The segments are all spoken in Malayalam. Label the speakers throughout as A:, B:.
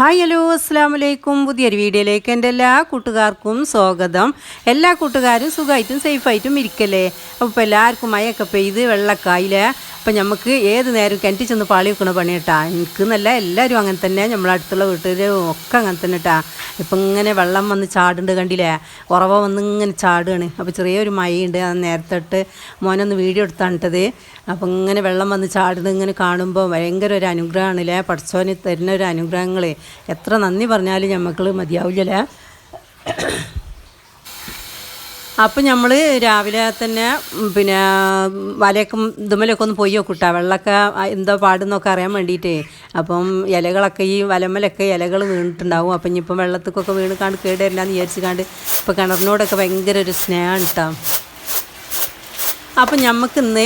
A: ഹായ് ഹലോ അസ്സാം വലൈക്കും പുതിയൊരു വീഡിയോയിലേക്ക് എന്റെ എല്ലാ കൂട്ടുകാർക്കും സ്വാഗതം. എല്ലാ കൂട്ടുകാരും സുഖമായിട്ടും സേഫായിട്ടും ഇരിക്കല്ലേ? അപ്പോൾ എല്ലാവർക്കും മഴയൊക്കെ പെയ്ത് വെള്ളക്കായില്ലേ? അപ്പം നമുക്ക് ഏത് നേരം കിണറ്റി ചെന്ന് പാളി വെക്കണ പണി കേട്ടാ എനിക്ക് നല്ല എല്ലാവരും അങ്ങനെ തന്നെ. നമ്മളെ അടുത്തുള്ള വീട്ടുകാരും ഒക്കെ അങ്ങനെ തന്നെ കേട്ടാ ഇപ്പം ഇങ്ങനെ വെള്ളം വന്ന് ചാടുണ്ട് കണ്ടില്ലേ? ഉറവ വന്ന് ഇങ്ങനെ ചാടുകയാണ് അപ്പോൾ ചെറിയൊരു മഴയുണ്ട്. അത് നേരത്തെ മോനൊന്ന് വീഡിയോ എടുത്താണിട്ടത് അപ്പം ഇങ്ങനെ വെള്ളം വന്ന് ചാടുന്നത് ഇങ്ങനെ കാണുമ്പോൾ ഭയങ്കര ഒരു അനുഗ്രഹമാണല്ലേ പഠിച്ചോന് തരുന്ന ഒരു അനുഗ്രഹങ്ങൾ എത്ര നന്ദി പറഞ്ഞാലും ഞമ്മക്കൾ മതിയാവില്ലല്ലേ? അപ്പം നമ്മൾ രാവിലെ തന്നെ പിന്നെ വലയൊക്കെ ഇതുമലൊക്കെ ഒന്ന് പോയി നോക്കൂട്ടാ. വെള്ളമൊക്കെ എന്താ പാടുന്നൊക്കെ അറിയാൻ വേണ്ടിയിട്ടേ അപ്പം ഇലകളൊക്കെ ഈ വലമ്മലൊക്കെ ഇലകൾ വീണിട്ടുണ്ടാവും. അപ്പം ഇനിയിപ്പം വെള്ളത്തിക്കൊക്കെ വീണ് കാണ്ട് കേടുവരില്ലാന്ന് വിചാരിച്ച് കാണ്ട് ഇപ്പം കിണറിനോടൊക്കെ ഭയങ്കര ഒരു സ്നേഹമാണ് കേട്ടോ അപ്പം ഞമ്മക്കിന്ന്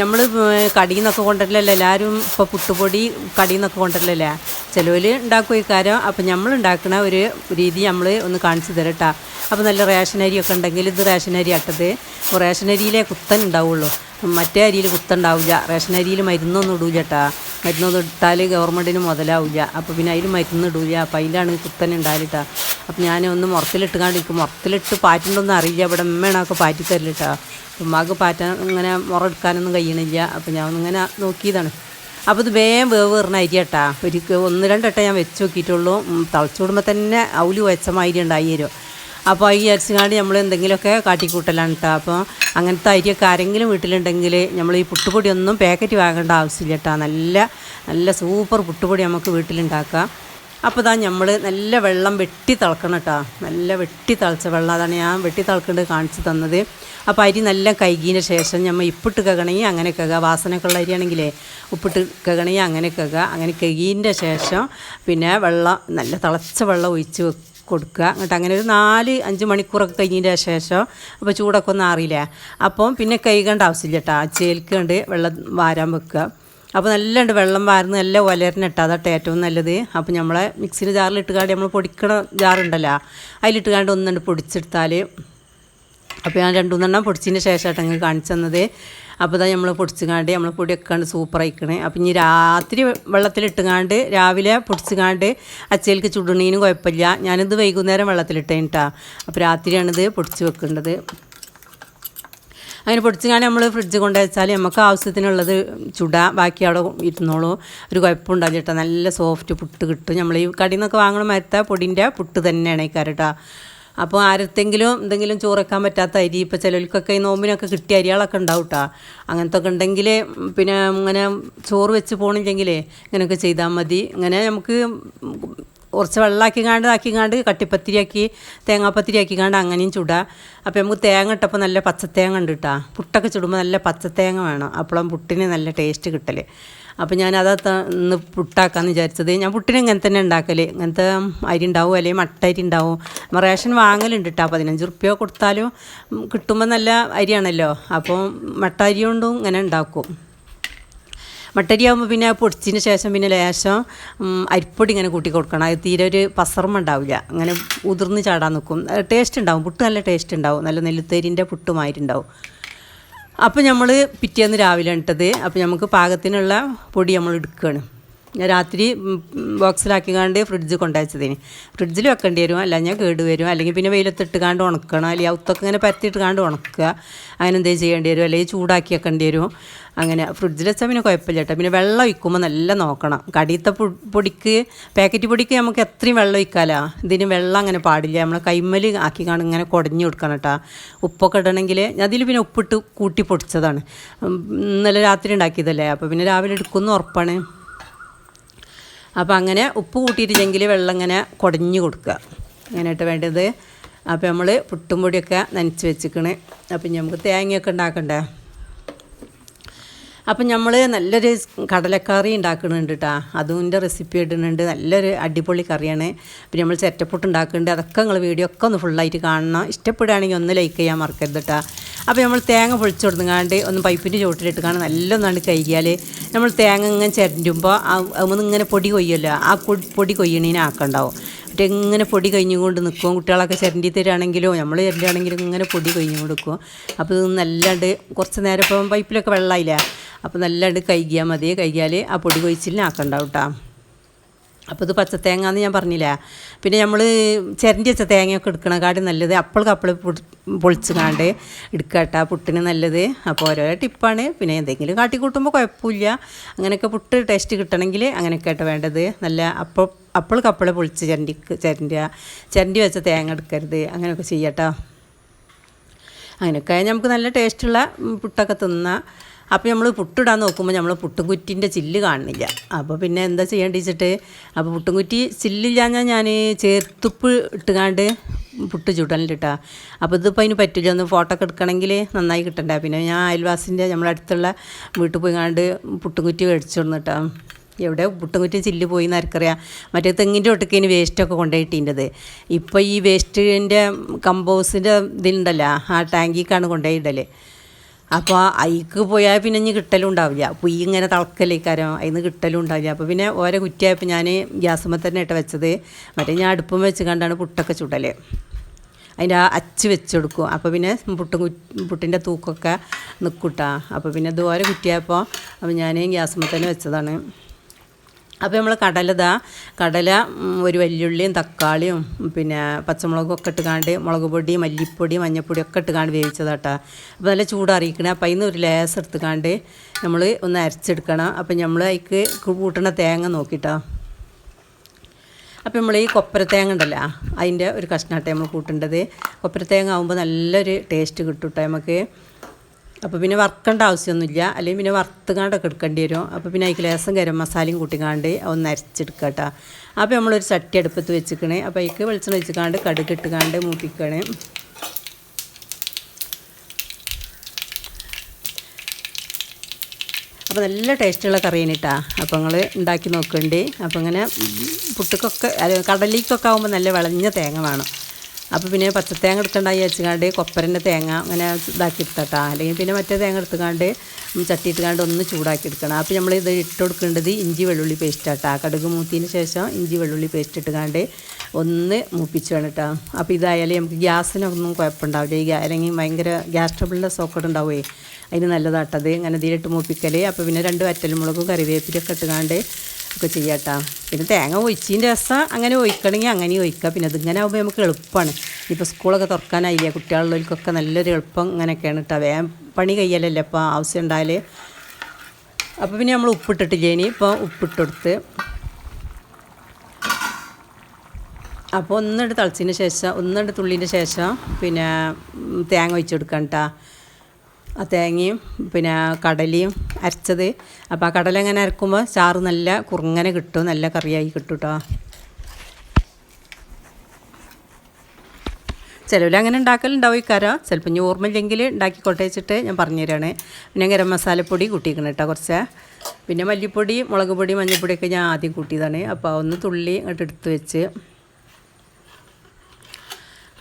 A: നമ്മൾ കടിയിൽ നിന്നൊക്കെ കൊണ്ടുവരില്ലല്ലോ എല്ലാവരും ഇപ്പോൾ പുട്ടുപൊടി കടിയിൽ നിന്നൊക്കെ കൊണ്ടുവരലല്ലേ ചിലവർ ഉണ്ടാക്കും ഇക്കാരം അപ്പം നമ്മൾ ഉണ്ടാക്കുന്ന ഒരു രീതി നമ്മൾ ഒന്ന് കാണിച്ചു തരട്ടാ. അപ്പം അപ്പോൾ നല്ല റേഷൻ അരിയൊക്കെ ഉണ്ടെങ്കിൽ ഇത് റേഷൻ അരി ആട്ടത് റേഷൻ അരിയിലെ കുത്തൻ ഉണ്ടാവുള്ളൂ. മറ്റേ അരിയിൽ കുത്തുണ്ടാവില്ല റേഷൻ അരിയിൽ മരുന്നൊന്നും ഇടൂല കേട്ടാ മരുന്നൊന്നും ഇട്ടാൽ ഗവൺമെന്റിന് മുതലാവില്ല അപ്പോൾ പിന്നെ അതിൽ മരുന്ന് ഇടൂല. അപ്പം അതിലാണ് കുത്തൻ ഉണ്ടാവില്ലട്ടാ അപ്പം ഞാൻ ഒന്ന് മുറത്തിലിട്ട് കാണിക്കും മുറത്തിലിട്ട് പാറ്റുണ്ടൊന്നും അറിയില്ല. ഇവിടെ അമ്മയാണൊക്കെ പാറ്റി തരലിട്ടാ ഉമ്മാക്ക് പാറ്റാൻ ഇങ്ങനെ മുറ എടുക്കാനൊന്നും കഴിയണില്ല. അപ്പം ഞാൻ ഒന്നിങ്ങനെ നോക്കിയതാണ്. അപ്പോൾ ഇത് വേഗം വേവ് വരുന്ന അരി കേട്ടാ ഒരു ഒന്ന് രണ്ടെട്ട ഞാൻ വെച്ച് നോക്കിയിട്ടുള്ളൂ. തിളച്ചു വിടുമ്പോൾ തന്നെ ഔലി വെച്ച മാതിരി ഉണ്ടായി തരും അപ്പോൾ ഈ അരിച്ചുകാണ്ട് നമ്മൾ എന്തെങ്കിലുമൊക്കെ കാട്ടിക്കൂട്ടലാണ് കേട്ടോ അപ്പോൾ അങ്ങനത്തെ അരിയൊക്കെ ആരെങ്കിലും വീട്ടിലുണ്ടെങ്കിൽ നമ്മൾ ഈ പുട്ടുപൊടിയൊന്നും പാക്കറ്റ് വാങ്ങേണ്ട ആവശ്യമില്ല കേട്ടോ നല്ല നല്ല സൂപ്പർ പുട്ടുപൊടി നമുക്ക് വീട്ടിലുണ്ടാക്കാം. അപ്പോൾ ഇതാ നമ്മൾ നല്ല വെള്ളം വെട്ടി തിളക്കണം കേട്ടോ നല്ല വെട്ടി തിളച്ച വെള്ളം. അതാണ് ഞാൻ വെട്ടി തിളക്കേണ്ടത് കാണിച്ചു തന്നത്. അപ്പോൾ അരി നല്ല കൈകീന ശേഷം നമ്മൾ ഇപ്പിട്ട് കകണമെങ്കിൽ അങ്ങനെ കക വാസനക്കുള്ള അരിയാണെങ്കിലേ ഉപ്പിട്ട് കകണമെങ്കിൽ അങ്ങനെ കക അങ്ങനെ കകീന്റെ ശേഷം പിന്നെ വെള്ളം നല്ല തിളച്ച വെള്ളം ഒഴിച്ച് കൊടുക്കുക. എന്നിട്ട് അങ്ങനെ ഒരു നാല് അഞ്ച് മണിക്കൂറൊക്കെ കഴിഞ്ഞതിന്റെ ശേഷം അപ്പോൾ ചൂടൊക്കെ ഒന്നും അറിയില്ലേ അപ്പം പിന്നെ കൈകേണ്ട ആവശ്യമില്ല കേട്ടോ ചേൽക്കണ്ട് വെള്ളം വാരാൻ വെക്കുക. അപ്പോൾ നല്ലണ്ട് വെള്ളം വാർന്ന് നല്ല ഒലരനിട്ട് അതാട്ടെ ഏറ്റവും നല്ലത്. അപ്പോൾ നമ്മളെ മിക്സിന് ജാറിലിട്ട് കാണ്ട് നമ്മൾ പൊടിക്കണ ജാറുണ്ടല്ലോ അതിലിട്ട് കാണ്ട് ഒന്നുണ്ട് പൊടിച്ചെടുത്താൽ അപ്പോൾ ഞാൻ രണ്ടു മൂന്നെണ്ണം പൊടിച്ചതിന് ശേഷമായിട്ട് അങ്ങ് കാണിച്ചു തന്നത്. അപ്പോൾ ഇതാ നമ്മൾ പൊടിച്ചുകാണ്ട് നമ്മൾ പൊടിയൊക്കെയാണ് സൂപ്പർ ആയിക്കണേ. അപ്പം ഇനി രാത്രി വെള്ളത്തിലിട്ടുകാണ്ട് രാവിലെ പൊടിച്ചുകാണ്ട് അച്ചയിലേക്ക് ചുടുണീനും കുഴപ്പമില്ല. ഞാനിത് വൈകുന്നേരം വെള്ളത്തിലിട്ടേട്ടാ അപ്പോൾ രാത്രിയാണിത് പൊടിച്ച് വെക്കേണ്ടത്. അങ്ങനെ പൊടിച്ചുകാണ്ട് നമ്മൾ ഫ്രിഡ്ജ് കൊണ്ട് വെച്ചാൽ നമുക്ക് ആവശ്യത്തിനുള്ളത് ചുടാ ബാക്കി അവിടെ ഇരുന്നോളൂ. ഒരു കുഴപ്പമുണ്ടാവില്ല കേട്ടോ. നല്ല സോഫ്റ്റ് പുട്ട് കിട്ടും. നമ്മൾ ഈ കടയിൽ നിന്നൊക്കെ വാങ്ങണ മരത്ത പൊടിന്റെ പുട്ട് തന്നെയാണ് ഈ കേട്ടോ അപ്പോൾ ആരത്തെങ്കിലും എന്തെങ്കിലും ചോറക്കാൻ പറ്റാത്ത അരി ഇപ്പോൾ ചിലർക്കൊക്കെ ഈ നോമ്പിനൊക്കെ കിട്ടിയ അരികളൊക്കെ ഉണ്ടാവും കേട്ടോ അങ്ങനത്തെ ഒക്കെ ഉണ്ടെങ്കിൽ പിന്നെ ഇങ്ങനെ ചോറ് വെച്ച് പോകണില്ലെങ്കിലേ ഇങ്ങനെയൊക്കെ ചെയ്താൽ മതി. ഇങ്ങനെ നമുക്ക് കുറച്ച് വെള്ളമാക്കി കാണ്ട് ആക്കി കാണ്ട് കട്ടിപ്പത്തിരിയാക്കി തേങ്ങാപ്പത്തിരി ആക്കി കാണ്ട് അങ്ങനെയും ചുടാം. അപ്പോൾ നമുക്ക് തേങ്ങ ഇട്ടപ്പോൾ നല്ല പച്ചത്തേങ്ങ ഉണ്ട് കേട്ടോ പുട്ടൊക്കെ ചുടുമ്പോൾ നല്ല പച്ചത്തേങ്ങ വേണം. അപ്പോഴും പുട്ടിന് നല്ല ടേസ്റ്റ് കിട്ടൽ അപ്പോൾ ഞാൻ അത് ഇന്ന് പുട്ടാക്കാന്ന് വിചാരിച്ചത്. ഞാൻ പുട്ടിന് ഇങ്ങനെ തന്നെ ഉണ്ടാക്കൽ ഇങ്ങനത്തെ അരി ഉണ്ടാവും അല്ലെങ്കിൽ മട്ട അരി ഉണ്ടാവും നമ്മൾ റേഷൻ വാങ്ങലുണ്ട് കേട്ടോ പതിനഞ്ച് റുപ്യ കൊടുത്താലും കിട്ടുമ്പോൾ നല്ല അരിയാണല്ലോ. അപ്പോൾ മട്ട അരി കൊണ്ടും ഇങ്ങനെ ഉണ്ടാക്കും മട്ടരി ആകുമ്പോൾ പിന്നെ പൊടിച്ചതിന് ശേഷം പിന്നെ ലേശം അരിപ്പൊടി ഇങ്ങനെ കൂട്ടി കൊടുക്കണം. അത് തീരെ ഒരു പസർമ്മ ഉണ്ടാവില്ല. അങ്ങനെ ഉതിർന്ന് ചാടാൻ നിൽക്കും ടേസ്റ്റ് ഉണ്ടാവും. പുട്ട് നല്ല ടേസ്റ്റ് ഉണ്ടാവും. നല്ല നെല്ലുത്തേരിന്റെ പുട്ടുമായിട്ടുണ്ടാവും. അപ്പോൾ നമ്മൾ പിറ്റേന്ന് രാവിലെ ഇട്ടത് അപ്പോൾ നമുക്ക് പാകത്തിനുള്ള പൊടി നമ്മൾ എടുക്കുകയാണ് ഞാൻ രാത്രി ബോക്സിലാക്കിക്കാണ്ട് ബോക്സിലാക്കി കാണ്ട് ഫ്രിഡ്ജ് കൊണ്ടുവച്ചതിന് ഫ്രിഡ്ജിൽ വെക്കേണ്ടി വരും അല്ല ഞാൻ കേട് വരും അല്ലെങ്കിൽ പിന്നെ വെയിലത്തിട്ട് കാണ്ട് ഉണക്കണം അല്ലെങ്കിൽ ഔത്തൊക്കെ ഇങ്ങനെ പരത്തിയിട്ട് കാണ്ട് ഉണക്കുക അങ്ങനെ എന്തേ ചെയ്യേണ്ടി വരും അല്ലെങ്കിൽ ചൂടാക്കി വെക്കേണ്ടി വരും. അങ്ങനെ ഫ്രിഡ്ജിൽ വെച്ചാൽ പിന്നെ കുഴപ്പമില്ല കേട്ടോ. പിന്നെ വെള്ളം ഒഴിക്കുമ്പോൾ നല്ല നോക്കണം. കടിയത്തെ പൊടിക്ക് പാക്കറ്റ് പൊടിക്ക് നമുക്ക് എത്രയും വെള്ളം ഒഴിക്കാലോ. ഇതിന് വെള്ളം അങ്ങനെ പാടില്ല. നമ്മൾ കൈമ്മൽ ആക്കി കാണും ഇങ്ങനെ കുടഞ്ഞു കൊടുക്കണം കേട്ടോ. ഉപ്പൊക്കെ ഇടണമെങ്കിൽ അതിൽ പിന്നെ ഉപ്പിട്ട് കൂട്ടി പൊടിച്ചതാണ്. ഇന്നലെ രാത്രി ഉണ്ടാക്കിയതല്ലേ? അപ്പോൾ പിന്നെ രാവിലെ എടുക്കുമെന്ന് ഉറപ്പാണ്. അപ്പോൾ അങ്ങനെ ഉപ്പ് കൂട്ടിയിട്ടില്ലെങ്കിൽ വെള്ളം ഇങ്ങനെ കുടഞ്ഞു കൊടുക്കുക. അങ്ങനെയായിട്ട് വേണ്ടത്. അപ്പോൾ നമ്മൾ പുട്ടും പൊടിയൊക്കെ നനച്ച് വെച്ചിക്കണ് അപ്പം നമുക്ക് തേങ്ങയൊക്കെ ഉണ്ടാക്കണ്ടേ? അപ്പം നമ്മൾ നല്ലൊരു കടലക്കറി ഉണ്ടാക്കുന്നുണ്ട് കേട്ടോ അതിന്റെ റെസിപ്പി ഇടുന്നുണ്ട്. നല്ലൊരു അടിപൊളി കറിയാണ്. പിന്നെ നമ്മൾ ചെറ്റപ്പുട്ട് ഉണ്ടാക്കുന്നുണ്ട് അതൊക്കെ നിങ്ങൾ വീഡിയോ ഒക്കെ ഒന്ന് ഫുള്ളായിട്ട് കാണണം. ഇഷ്ടപ്പെടുകയാണെങ്കിൽ ഒന്ന് ലൈക്ക് ചെയ്യാൻ മറക്കരുത് കേട്ടോ അപ്പോൾ നമ്മൾ തേങ്ങ പൊളിച്ചു കൊടുങ്ങാണ്ട് ഒന്ന് പൈപ്പിന്റെ ചുവട്ടിലിട്ട് കാണാൻ നല്ലൊന്നാണ് കഴുകിയാൽ നമ്മൾ തേങ്ങ ഇങ്ങനെ ചിരണ്ടുമ്പോൾ അതൊന്നും ഇങ്ങനെ പൊടി കൊയ്യല്ലോ ആ പൊടി കൊയ്യണീനെ ആക്കണ്ടാവും. മറ്റേ ഇങ്ങനെ പൊടി കഴിഞ്ഞുകൊണ്ട് നിൽക്കും കുട്ടികളൊക്കെ ചിരണ്ടി തരാണെങ്കിലോ നമ്മൾ ചിരണ്ടാണെങ്കിലും ഇങ്ങനെ പൊടി കഴിഞ്ഞു കൊടുക്കും അപ്പോൾ ഇത് നല്ലാണ്ട് കുറച്ച് നേരം ഇപ്പം പൈപ്പിലൊക്കെ വെള്ളമായില്ല അപ്പോൾ നല്ലതായിട്ട് കഴുകിയാൽ മതി. കഴുകിയാൽ ആ പൊടി കൊഴിച്ചിലിനാക്കണ്ടാവും കേട്ടോ അപ്പോൾ ഇത് പച്ചത്തേങ്ങ എന്ന് ഞാൻ പറഞ്ഞില്ല? പിന്നെ നമ്മൾ ചിരണ്ടി വെച്ച തേങ്ങയൊക്കെ എടുക്കണക്കാട്ടും നല്ലത് അപ്പോൾ അപ്പോൾ പൊളിച്ച് കാണ്ട് കേട്ടോ പുട്ടിന് നല്ലത്. അപ്പോൾ ഓരോ ടിപ്പാണ്. പിന്നെ എന്തെങ്കിലും കാട്ടി കൂട്ടുമ്പോൾ കുഴപ്പമില്ല അങ്ങനെയൊക്കെ പുട്ട് ടേസ്റ്റ് കിട്ടണമെങ്കിൽ അങ്ങനെയൊക്കെ ആയിട്ട് വേണ്ടത്. നല്ല അപ്പോൾ അപ്പോൾ അപ്പളെ പൊളിച്ച് ചിരണ്ടി ചിരണ്ടുക ചിരണ്ടി വെച്ച തേങ്ങ എടുക്കരുത്. അങ്ങനെയൊക്കെ ചെയ്യട്ടോ. അങ്ങനെയൊക്കെ നമുക്ക് നല്ല ടേസ്റ്റുള്ള പുട്ടൊക്കെ തിന്നാം. അപ്പോൾ നമ്മൾ പുട്ടിടാൻ നോക്കുമ്പോൾ നമ്മൾ പുട്ടുംകുറ്റിന്റെ ചില്ല് കാണുന്നില്ല. അപ്പോൾ പിന്നെ എന്താ ചെയ്യേണ്ടി വെച്ചിട്ട് അപ്പോൾ പുട്ടുംകുറ്റി ചില്ലില്ലാഞ്ഞാൽ ഞാൻ ചേർത്തുപ്പ് ഇട്ടുകാണ്ട് പുട്ട് ചുടലിട്ടാ അപ്പോൾ ഇതിപ്പോൾ അതിന് പറ്റില്ല ഒന്ന് ഫോട്ടോ ഒക്കെ എടുക്കണമെങ്കിൽ നന്നായി കിട്ടണ്ട? പിന്നെ ഞാൻ അയൽവാസിന്റെ നമ്മളടുത്തുള്ള വീട്ടിൽ പോയി കണ്ട് പുട്ടുംകുറ്റി മേടിച്ചു കൊടുന്നിട്ടാ എവിടെ പുട്ടുംകുറ്റി ചില്ല് പോയി എന്ന് ആർക്കറിയാം മറ്റേ തെങ്ങിന്റെ ഒട്ടക്കേന് വേസ്റ്റൊക്കെ കൊണ്ടുപോയിട്ടിന്റെത് ഇപ്പോൾ ഈ വേസ്റ്റിന്റെ കമ്പോസിന്റെ ഇതിലുണ്ടല്ലോ ആ ടാങ്കിക്കാണ് കൊണ്ടുപോയിടൽ അപ്പോൾ അയിക്ക് പോയാൽ പിന്നെ ഇനി കിട്ടലും ഉണ്ടാവില്ല. പൊയ്യ് ഇങ്ങനെ തളക്കലേക്കാരോ അതിന് കിട്ടലും ഉണ്ടാവില്ല. അപ്പോൾ പിന്നെ ഓരോ കുറ്റിയായപ്പോൾ ഞാൻ ഗ്യാസുമ്മ തന്നെ ഇട്ട് വെച്ചത്. മറ്റേ ഞാൻ അടുപ്പം വെച്ച് കണ്ടാണ് പുട്ടൊക്കെ ചുടൽ അതിന്റെ ആ അച്ച് വെച്ചെടുക്കും അപ്പോൾ പിന്നെ പുട്ടും പുട്ടിന്റെ തൂക്കൊക്കെ നിൽക്കൂട്ടാ അപ്പോൾ പിന്നെ ഇതുപോലെ കുറ്റിയായപ്പോൾ അപ്പോൾ ഞാൻ ഗ്യാസുമ്മ തന്നെ വെച്ചതാണ്. അപ്പോൾ നമ്മൾ കടല കടലതാ കടല ഒരു വലിയുള്ളിയും തക്കാളിയും പിന്നെ പച്ചമുളകും ഒക്കെ ഇട്ടുകാണ്ട് മുളക് പൊടി മല്ലിപ്പൊടി മഞ്ഞപ്പൊടി ഒക്കെ ഇട്ടുകാണ്ട് വേവിച്ചതാട്ടാ. അപ്പോൾ നല്ല ചൂടറിയിക്കണേ അപ്പോൾ അതിന് ഒരു ലേസ് എടുത്തുകാണ്ട് നമ്മൾ ഒന്ന് അരച്ചെടുക്കണം. അപ്പോൾ നമ്മൾ അതിക്ക് കൂട്ടണ തേങ്ങ നോക്കിയിട്ടോ അപ്പോൾ നമ്മൾ ഈ കൊപ്പര തേങ്ങ ഉണ്ടല്ലോ അതിന്റെ ഒരു കഷ്ണാട്ടെ നമ്മൾ കൂട്ടേണ്ടത്. കൊപ്പര തേങ്ങ ആകുമ്പോൾ നല്ലൊരു ടേസ്റ്റ് കിട്ടും കേട്ടോ നമുക്ക് അപ്പോൾ പിന്നെ വറുക്കേണ്ട ആവശ്യമൊന്നുമില്ല. അല്ലെങ്കിൽ പിന്നെ വറുത്തുകാണ്ടൊക്കെ എടുക്കേണ്ടി വരും. അപ്പോൾ പിന്നെ അതിൽ ലേസം ഗരം മസാലയും കൂട്ടിക്കാണ്ട് ഒന്ന് അരച്ചെടുക്കുക അപ്പോൾ നമ്മളൊരു ചട്ടി അടുപ്പത്ത് വെച്ചിക്കണേ അപ്പോൾ അതിക്ക് വെളിച്ചെണ്ണ വെച്ചിക്കാണ്ട് കടുക് ഇട്ടുകാണ്ട് മൂപ്പിക്കണേ. അപ്പോൾ നല്ല ടേസ്റ്റുള്ള കറിയാണ് കേട്ടോ. അപ്പോൾ നിങ്ങൾ ഉണ്ടാക്കി നോക്കണ്ടേ. അപ്പോൾ ഇങ്ങനെ പുട്ടുക്കൊക്കെ കടലിക്കൊക്കെ ആകുമ്പോൾ നല്ല വിളഞ്ഞ തേങ്ങ വേണം. അപ്പോൾ പിന്നെ പച്ച പച്ചത്തേങ്ങ എടുക്കണ്ടായി വെച്ചുകാണ്ട് കൊപ്പരന്റെ തേങ്ങ അങ്ങനെ ഇതാക്കി എടുത്തട്ടാ അല്ലെങ്കിൽ പിന്നെ മറ്റേ തേങ്ങ എടുത്തുകാണ്ട് ചട്ടി ഇട്ടുകാണ്ട് ഒന്ന് ചൂടാക്കി എടുക്കണം. അപ്പോൾ നമ്മൾ ഇത് ഇട്ട് കൊടുക്കേണ്ടത് ഇഞ്ചി വെള്ളുള്ളി പേസ്റ്റ് ആട്ടാ. കടുക് മൂത്തിന് ശേഷം ഇഞ്ചി വെള്ളുള്ളി പേസ്റ്റ് ഇട്ടുകാണ്ട് ഒന്ന് മൂപ്പിച്ച് വേണം കേട്ടോ അപ്പോൾ ഇതായാലും നമുക്ക് ഗ്യാസിനൊന്നും കുഴപ്പമുണ്ടാവില്ല ഈ അല്ലെങ്കിൽ ഭയങ്കര ഗ്യാസ് ട്രബിളിന്റെ സോക്കറ്റ് ഉണ്ടാവുമേ അതിന് നല്ലതാട്ടത് അങ്ങനെ ഇതിലിട്ട് മൂപ്പിക്കൽ അപ്പോൾ പിന്നെ രണ്ട് വറ്റൽമുളകും കറിവേപ്പിലൊക്കെ ഇട്ടുകാണ്ട് ഒക്കെ ചെയ്യാട്ടാ. പിന്നെ തേങ്ങ ഒഴിച്ചതിന്റെ രസം അങ്ങനെ ഒഴിക്കണമെങ്കിൽ അങ്ങനെ ഒഴിക്കുക. പിന്നെ അതിങ്ങനെ ആകുമ്പോൾ നമുക്ക് എളുപ്പമാണ്. ഇപ്പോൾ സ്കൂളൊക്കെ തുറക്കാനായില്ല? കുട്ടികളുള്ളവർക്കൊക്കെ നല്ലൊരു എളുപ്പം ഇങ്ങനെയൊക്കെയാണ് കേട്ടോ. വേഗം പണി കയ്യലല്ലേ അപ്പോൾ ആവശ്യം ഉണ്ടായാൽ. അപ്പോൾ പിന്നെ നമ്മൾ ഉപ്പിട്ടിട്ടില്ല ഇനി? ഇപ്പോൾ ഉപ്പിട്ടെടുത്ത് അപ്പോൾ ഒന്നിട്ട് തിളച്ചതിന് ശേഷം ഒന്നിട്ട് തുള്ളിന്റെ ശേഷം പിന്നെ തേങ്ങ ഒഴിച്ച് കൊടുക്കണം കേട്ടോ. ആ തേങ്ങയും പിന്നെ കടലയും അരച്ചത്. അപ്പോൾ ആ കടല അങ്ങനെ അരക്കുമ്പോൾ ചാറ് നല്ല കുറുങ്ങനെ കിട്ടും. നല്ല കറിയായി കിട്ടും കേട്ടോ ചിലവിൽ അങ്ങനെ ഉണ്ടാക്കലുണ്ടാവും ഇക്കാരോ ചിലപ്പോൾ ഇനി ഓർമ്മയില്ലെങ്കിൽ ഉണ്ടാക്കിക്കോട്ടെ വെച്ചിട്ട് ഞാൻ പറഞ്ഞുതരാണ്. പിന്നെ ഗരം മസാലപ്പൊടി കൂട്ടിയിരിക്കണം കേട്ടോ കുറച്ച്. പിന്നെ മല്ലിപ്പൊടി മുളക് പൊടി മഞ്ഞൾപ്പൊടിയൊക്കെ ഞാൻ ആദ്യം കൂട്ടിയതാണ്. അപ്പോൾ ഒന്ന് തുള്ളി അങ്ങോട്ട് എടുത്ത് വെച്ച്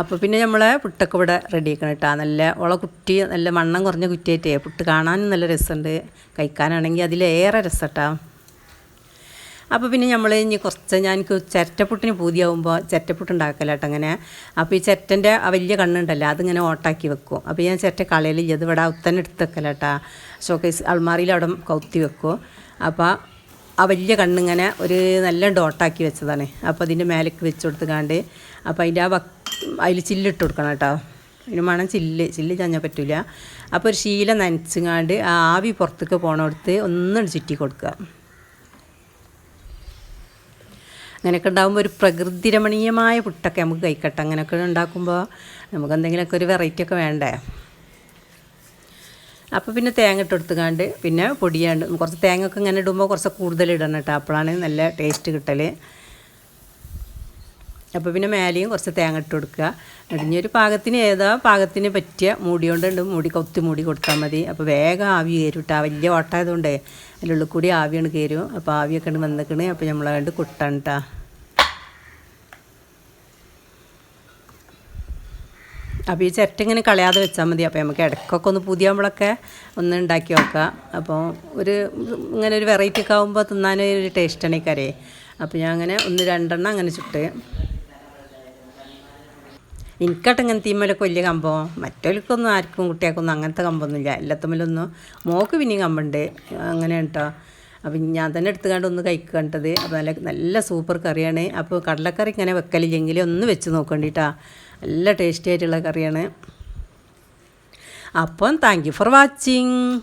A: അപ്പോൾ പിന്നെ നമ്മളെ പുട്ടൊക്കെ ഇവിടെ റെഡി ആക്കണം കേട്ടോ നല്ല ഉള കുറ്റി നല്ല മണ്ണം കുറഞ്ഞ കുറ്റിയായിട്ടേ പുട്ട് കാണാനും നല്ല രസമുണ്ട് കഴിക്കാനാണെങ്കിൽ അതിലേറെ രസം കേട്ടോ അപ്പോൾ പിന്നെ നമ്മൾ ഇനി കുറച്ച് ഞാൻ എനിക്ക് ചിരട്ടപ്പുട്ടിന് പൂതിയാവുമ്പോൾ ചിരട്ടപ്പുട്ട് ഉണ്ടാക്കലാട്ടോ അങ്ങനെ. അപ്പോൾ ഈ ചിരട്ടന്റെ ആ വലിയ കണ്ണുണ്ടല്ലോ അതിങ്ങനെ ഓട്ടാക്കി വെക്കും. അപ്പോൾ ഞാൻ ചിരട്ട കളയലില്ല ഇത് ഇവിടെ ഉത്തന്നെ എടുത്ത് ഷോക്കേസ് അൾമാറിയിൽ അവിടെ കൗത്തി വെക്കും. അപ്പോൾ ആ വലിയ കണ്ണിങ്ങനെ ഒരു നല്ല ഡോട്ടാക്കി വെച്ചതാണ്. അപ്പോൾ അതിന്റെ മേലേക്ക് വെച്ച് കൊടുത്തുകാണ്ട് അപ്പോൾ അതിന്റെ ആ അതിൽ ചില്ലിട്ട് കൊടുക്കണം കേട്ടോ. അതിന് മണം ചില്ല്. ചില്ല് ചഞ്ഞാൽ പറ്റില്ല അപ്പോൾ ഒരു ശീല നനച്ചുങ്ങാണ്ട് ആ ആവി പുറത്തേക്ക് പോണടുത്ത് ഒന്നും ചുറ്റി കൊടുക്കുക. അങ്ങനെയൊക്കെ ഉണ്ടാകുമ്പോൾ ഒരു പ്രകൃതി രമണീയമായ പുട്ടൊക്കെ നമുക്ക് കഴിക്കട്ടെ. അങ്ങനെയൊക്കെ ഉണ്ടാക്കുമ്പോൾ നമുക്ക് എന്തെങ്കിലുമൊക്കെ ഒരു വെറൈറ്റി ഒക്കെ വേണ്ടേ? അപ്പോൾ പിന്നെ തേങ്ങ ഇട്ട് കൊടുത്തുകാണ്ട് പിന്നെ പൊടിയാണ്ട് കുറച്ച് തേങ്ങ ഒക്കെ ഇങ്ങനെ ഇടുമ്പോൾ കുറച്ച് കൂടുതൽ ഇടണം കേട്ടോ. അപ്പോഴാണ് നല്ല ടേസ്റ്റ് കിട്ടൽ അപ്പോൾ പിന്നെ മേലെയും കുറച്ച് തേങ്ങ ഇട്ട് കൊടുക്കുക. ഇടിഞ്ഞൊരു പാകത്തിന് ഏതാ പാകത്തിന് പറ്റിയ മൂടി കൊണ്ടുണ്ട്. മൂടി കൊത്തി മൂടി കൊടുത്താൽ മതി. അപ്പോൾ വേഗം ആവി കയറും കേട്ടോ വലിയ ഓട്ടായതുകൊണ്ട് അതിനുള്ളിൽ കൂടി ആവിയാണ് കയറും. അപ്പോൾ ആവിയൊക്കെ ഉണ്ട് വന്നിക്കണ്. അപ്പോൾ നമ്മളെ കണ്ട് കുട്ടാണ് കേട്ടോ അപ്പോൾ ഈ ചിരട്ട ഇങ്ങനെ കളയാതെ വെച്ചാൽ മതി. അപ്പോൾ നമുക്ക് ഇടയ്ക്കൊക്കെ ഒന്ന് പുതിയാകുമ്പോഴൊക്കെ ഒന്ന് ഉണ്ടാക്കി നോക്കാം. അപ്പോൾ ഒരു ഇങ്ങനെ ഒരു വെറൈറ്റി ഒക്കെ ആകുമ്പോൾ തിന്നാനൊരു ടേസ്റ്റാണ് ഈ കറി. അപ്പോൾ ഞാൻ അങ്ങനെ ഒന്ന് രണ്ടെണ്ണം അങ്ങനെ ചുട്ട്. എനിക്കട്ട് ഇങ്ങനെ തീമ്മലൊക്കെ വലിയ കമ്പം. മറ്റവർക്കൊന്നും ആർക്കും കുട്ടിയാക്കൊന്നും അങ്ങനത്തെ കമ്പമൊന്നുമില്ല എല്ലാത്തമ്മലൊന്നും മോക്ക് പിന്നെയും കമ്പുണ്ട്. അങ്ങനെ കേട്ടോ. അപ്പം ഞാൻ തന്നെ എടുത്തുകൊണ്ട് ഒന്ന് കഴിക്കേണ്ടത് അപ്പോൾ നല്ല നല്ല സൂപ്പർ കറിയാണ്. അപ്പോൾ കടലക്കറി ഇങ്ങനെ വെക്കലില്ലെങ്കിൽ ഒന്ന് വെച്ച് നോക്കണ്ടിട്ടാ. നല്ല ടേസ്റ്റി ആയിട്ടുള്ള കറിയാണ്. അപ്പം താങ്ക് യു ഫോർ വാച്ചിങ്